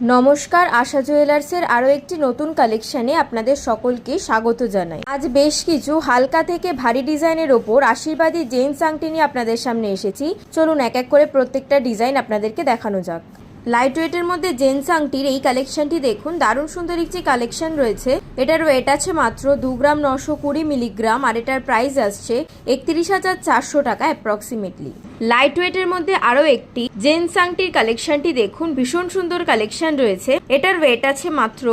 নমস্কার, আশা জুয়েলার্সের আরও একটি নতুন কালেকশানে আপনাদের সকলকে স্বাগত জানাই। আজ বেশ কিছু হালকা থেকে ভারী ডিজাইনের ওপর আশীর্বাদী জেন্টস আংটি নিয়ে আপনাদের সামনে এসেছি। চলুন এক এক করে প্রত্যেকটা ডিজাইন আপনাদেরকে দেখানো যাক। লাইট ওয়েটের মধ্যে জেন্টস আংটির এই কালেকশনটি দেখুন। দারুণ সুন্দর একটি কালেকশন রয়েছে। এটার ওয়েট আছে মাত্র দু গ্রাম নশো কুড়ি মিলিগ্রাম আর এটার প্রাইস আসছে একত্রিশ হাজার চারশো টাকা অ্যাপ্রক্সিমেটলি লাইট ওয়েটের মধ্যে আরও একটি জেন্টস আংটির কালেকশনটি দেখুন। ভীষণ সুন্দর কালেকশন রয়েছে। এটার ওয়েট আছে মাত্র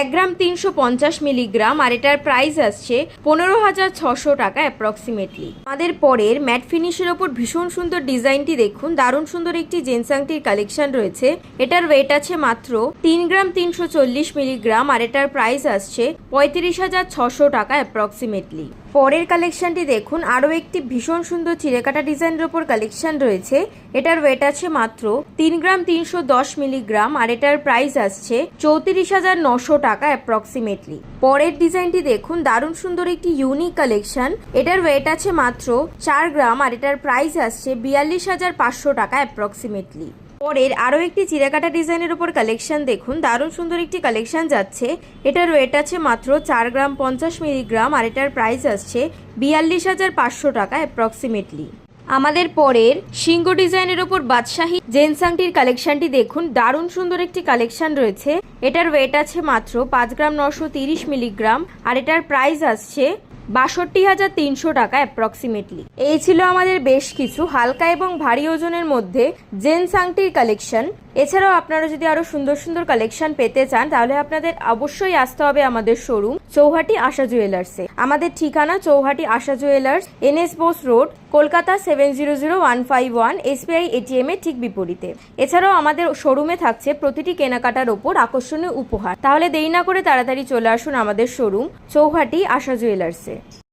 এক গ্রাম তিনশো পঞ্চাশ মিলিগ্রাম আর এটার প্রাইস আসছে পনেরো হাজার ছশো টাকা অ্যাপ্রক্সিমেটলি আমাদের পরের ম্যাট ফিনিশের ওপর ভীষণ সুন্দর ডিজাইনটি দেখুন। দারুণ সুন্দর একটি জেন্টস আংটির কালেকশন রয়েছে। এটার ওয়েট আছে মাত্র তিন গ্রাম তিনশো চল্লিশ মিলিগ্রাম আর এটার প্রাইস আসছে পঁয়ত্রিশ হাজার ছশো টাকা অ্যাপ্রক্সিমেটলি পরের কালেকশনটি দেখুন। আরও একটি ভীষণ সুন্দর চিরেকাটা ডিজাইনের ওপর কালেকশন রয়েছে। এটার ওয়েট আছে মাত্র তিন গ্রাম তিনশো দশ মিলিগ্রাম আর এটার প্রাইস আসছে চৌত্রিশ হাজার নশো টাকা অ্যাপ্রক্সিমেটলি পরের ডিজাইনটি দেখুন। দারুণ সুন্দর একটি ইউনিক কালেকশন। এটার ওয়েট আছে মাত্র চার গ্রাম আর এটার প্রাইস আসছে বিয়াল্লিশ হাজার পাঁচশো টাকা অ্যাপ্রক্সিমেটলি পরের আরও একটি চিরাকাটা ডিজাইনের উপর কালেকশন দেখুন। দারুণ সুন্দর একটি কালেকশন যাচ্ছে। এটার ওয়েট আছে মাত্র চার গ্রাম পঞ্চাশ মিলিগ্রাম আর এটার প্রাইস আসছে বিয়াল্লিশ হাজার পাঁচশো টাকা অ্যাপ্রক্সিমেটলি আমাদের পরের সিংহ ডিজাইনের ওপর বাদশাহী জেনসাংটির কালেকশনটি দেখুন। দারুণ সুন্দর একটি কালেকশন রয়েছে। এটার ওয়েট আছে মাত্র পাঁচ গ্রাম নশো তিরিশ মিলিগ্রাম আর এটার প্রাইস আসছে বাষট্টি হাজার তিনশো টাকা অ্যাপ্রক্সিমেটলি এই ছিল আমাদের বেশ কিছু হালকা এবং ভারী ওজনের মধ্যে জেন্টস আংটির কালেকশন এছাড়াও আপনারা যদি আরও সুন্দর সুন্দর কালেকশন পেতে চান, তাহলে আপনাদের অবশ্যই আসতে হবে আমাদের শোরুম চৌহাটি আশা জুয়েলার্সে আমাদের ঠিকানা Chowhati Asha jewellers NS Bose road Kolkata seven zero zero one five one SBI ATM এর ঠিক বিপরীতে। এছাড়াও আমাদের শোরুমে থাকছে প্রতিটি কেনাকাটার ওপর আকর্ষণীয় উপহার। তাহলে দেরি না করে তাড়াতাড়ি চলে আসুন আমাদের শোরুম চৌহাটি আশা জুয়েলার্সে